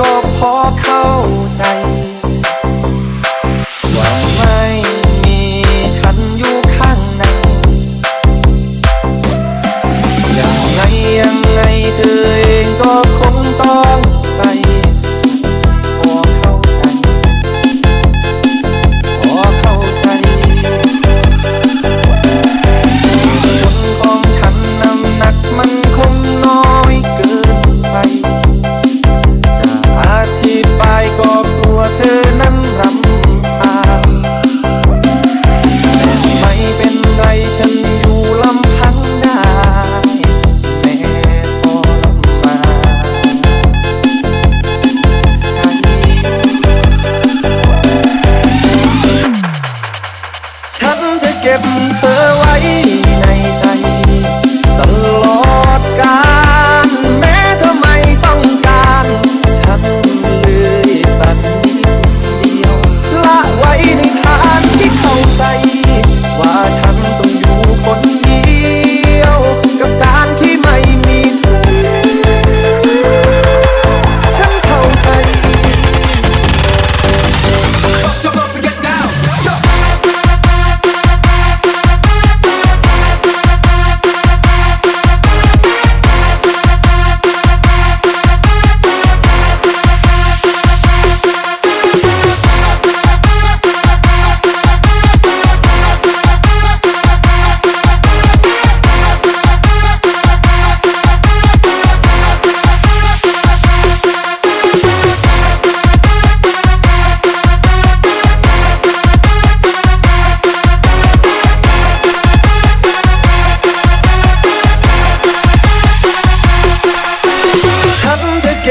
ก็พอเข้าใจ ว่าไม่มีฉันอยู่ข้างในยังไงยังไงเธอเองก็คงต้อง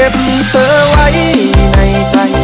ก็บเธอไว้ในใจ